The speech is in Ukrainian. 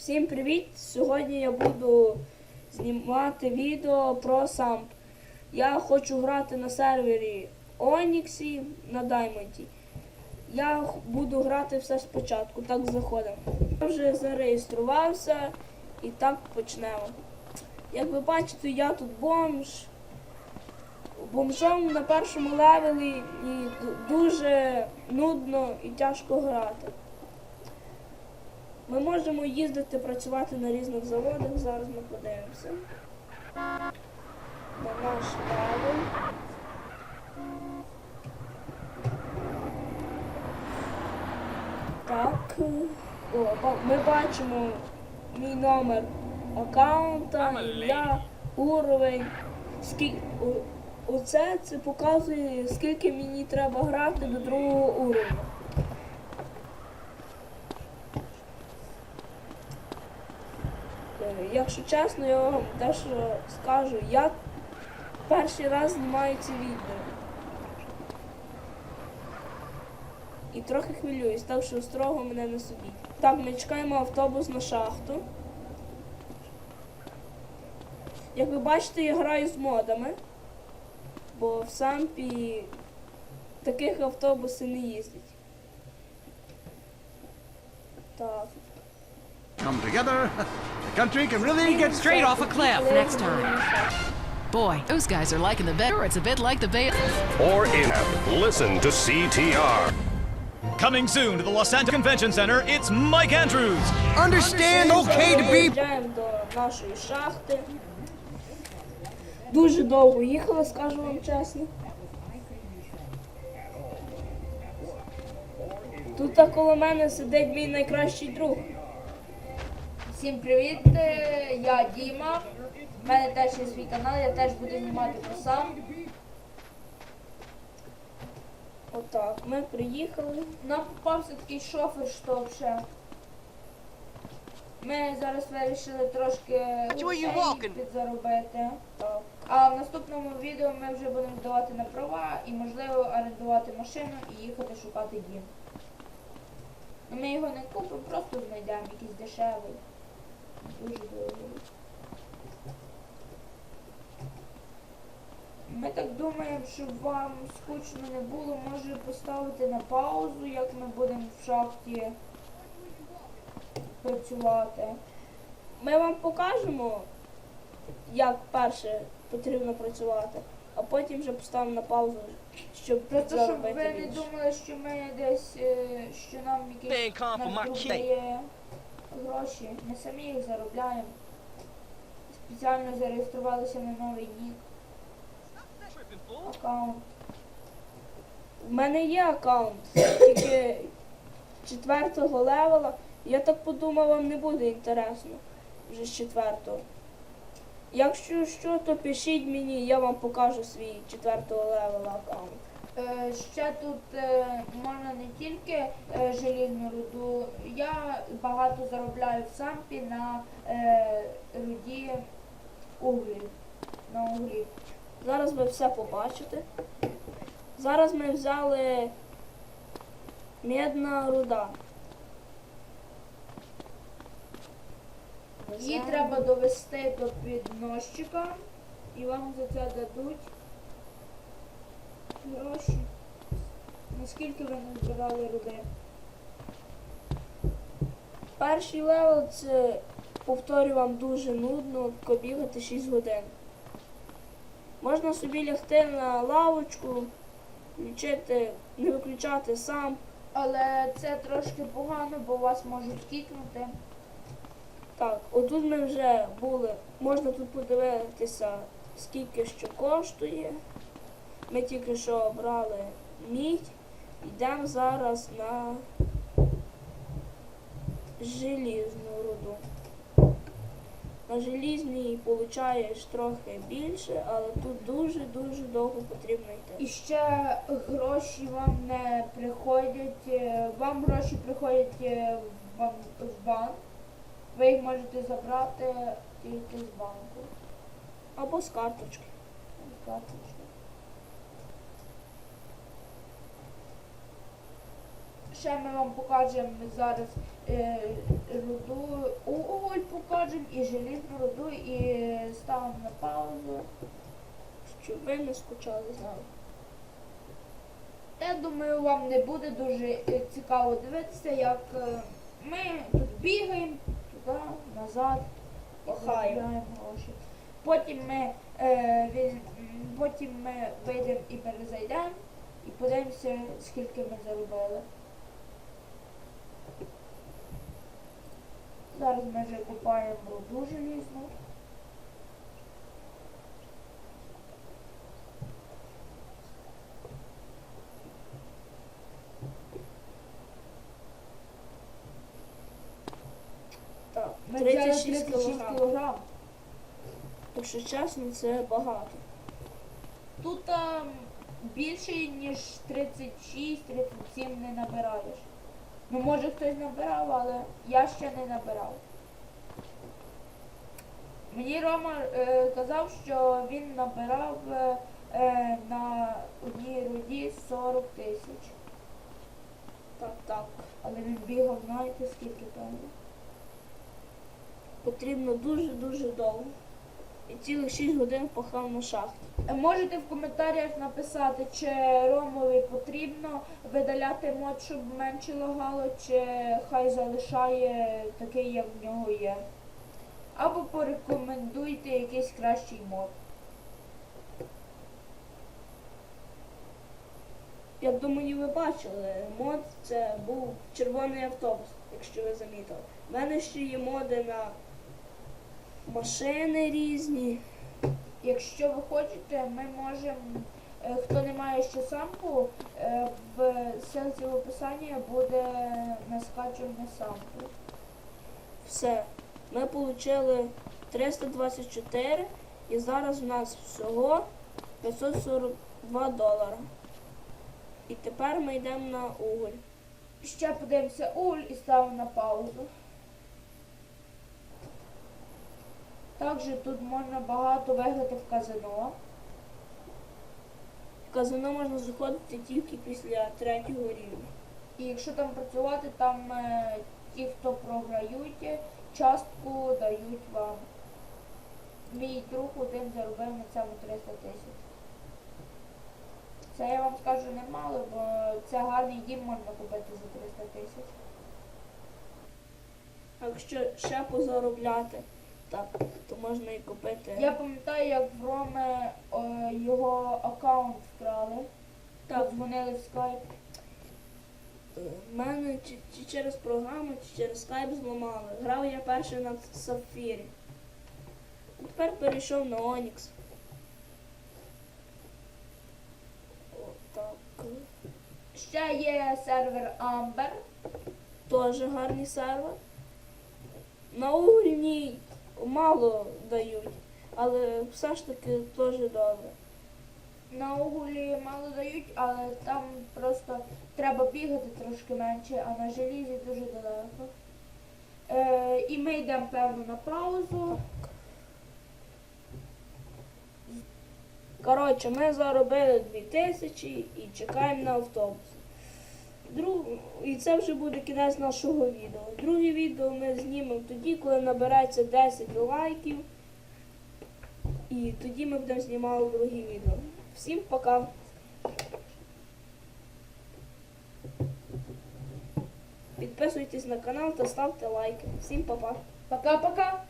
Всім привіт! Сьогодні я буду знімати відео про самп. Я хочу грати на сервері Оніксі на Даймонді. Я буду грати все спочатку, так заходимо. Я вже зареєструвався і так почнемо. Як ви бачите, я тут бомж. Бомжом на першому левелі і дуже нудно і тяжко грати. Ми можемо їздити працювати на різних заводах. Зараз ми подивимося. На наш левел. Так. О, ми бачимо мій номер аккаунта, ім'я, уровень. Скі... о- Оце це показує, скільки мені треба грати до другого уровня. Якщо чесно, я вам дещо скажу, я перший раз знімаю ці відео. І трохи хвилююсь, так що строго мене не судіть. Так, ми чекаємо автобус на шахту. Як ви бачите, я граю з модами, бо в сампі таких автобуси не їздять. Так. come together, the country can really get Straight off a cliff next time. time. Boy, those guys are liking the better. It's a bit like the Bay. or in app. Listen to CTR. Coming soon to the Los Santos Convention Center, it's Mike Andrews. Understand okay to be Приїжджаємо до нашої шахти. Дуже довго їхали, скажу вам чесно. Тут так коло мене сидить мій найкращий друг. Всім привіт, е, я Діма. У мене теж є свій канал, я теж буду знімати сам. Отак, ми приїхали. Нам попався такий шофер, що вже. Ми зараз вирішили трошки підзаробити. Так. А в наступному відео ми вже будемо здавати на права і можливо орендувати машину і їхати шукати дім. Ми його не купимо, просто знайдемо якийсь дешевий. Ми так думаємо, щоб вам скучно не було, може поставити на паузу, як ми будемо в шахті працювати. Ми вам покажемо, як перше потрібно працювати, а потім вже поставимо на паузу, щоб Просто щоб ви не думали, що ми десь, е, що нам якісь гроші. Ми самі їх заробляємо. Спеціально зареєструвалися на новий нік. Аккаунт. У мене є аккаунт, тільки четвертого левела. Я так подумав, вам не буде інтересно вже з четвертого. Якщо що, то пишіть мені, я вам покажу свій четвертого левела аккаунт. Е, ще тут е, можна не тільки е, желізну руду. Я багато заробляю в сампі на руді углі. На углі. Зараз ви все побачите. Зараз ми взяли медна руда. Її треба довести до підносчика і вам за це дадуть гроші. Наскільки ви назбирали руди? Перший левел це, повторю вам, дуже нудно, тако бігати 6 годин. Можна собі лягти на лавочку, включити, не виключати сам. Але це трошки погано, бо вас можуть кікнути. Так, отут ми вже були. Можна тут подивитися, скільки що коштує. Ми тільки що обрали мідь. Йдемо зараз на желізну руду. На желізній получаєш трохи більше, але тут дуже-дуже довго потрібно йти. І ще гроші вам не приходять. е, Вам гроші приходять е, в бан- в банк. Ви їх можете забрати тільки з банку. Або з карточки. з карточки. Ще ми вам покажемо зараз е, руду, уголь покажемо і желізну руду, і ставимо на паузу. Щоб ви не скучали з нами. Я думаю, вам не буде дуже е, цікаво дивитися, як е, ми тут бігаємо туди, назад, Пахаємо. гроші. Потім ми, е, потім ми вийдемо і перезайдемо і подивимося, скільки ми заробили. Зараз ми вже купаємо руду желізну. Так, Ми взяли 36 36 кг. кілограм. Якщо чесно, це багато. Тут там більше, ніж 36-37 не набираєш. Ну, може хтось набирав, але я ще не набирав. Мені Рома е, казав, що він набирав е, е, на одній руді 40 тисяч. Так, так. Але він бігав, знаєте, скільки там? Потрібно дуже-дуже довго. І цілих 6 годин пахав на шахті. Е, Можете в коментарях написати, чи Ромові потрібно видаляти мод, щоб менше лагало, чи хай залишає такий, як в нього є. Або порекомендуйте якийсь кращий мод. Я думаю, ви бачили, мод це був червоний автобус, якщо ви замітили. У мене ще є моди на машини різні. Якщо ви хочете, ми можемо, е, хто не має ще сампу, е, в ссылці в описанні буде на скачування сампу. Все. Ми отримали 324 і зараз у нас всього 542 долара. І тепер ми йдемо на уголь. Ще подивимося уль і ставимо на паузу. Також тут можна багато виграти в казино. В казино можна заходити тільки після третього рівня. І якщо там працювати, там е, ті, хто програють, частку дають вам. Мій друг один заробив на цьому 300 тисяч. Це я вам скажу немало, бо це гарний дім можна купити за 300 тисяч. А якщо ще позаробляти, так, то можна і купити. Я пам'ятаю, як в Роми е, його аккаунт вкрали. Так. Дзвонили в скайп. В мене чи, чи через програму, чи через скайп зламали. Грав я перший на Сапфірі. А тепер перейшов на Онікс. Отак. Ще є сервер Amber. Теж гарний сервер. На угольній мало дають, але все ж таки теж добре. На уголі мало дають, але там просто треба бігати трошки менше, а на желізі дуже далеко. Е, і ми йдемо певно на паузу. Коротше, ми заробили 2000 і чекаємо на автобус. Друг... І це вже буде кінець нашого відео. Друге відео ми знімемо тоді, коли набереться 10 лайків. І тоді ми будемо знімати друге відео. Всім пока! Підписуйтесь на канал та ставте лайки. Всім па-па! Пока-пока!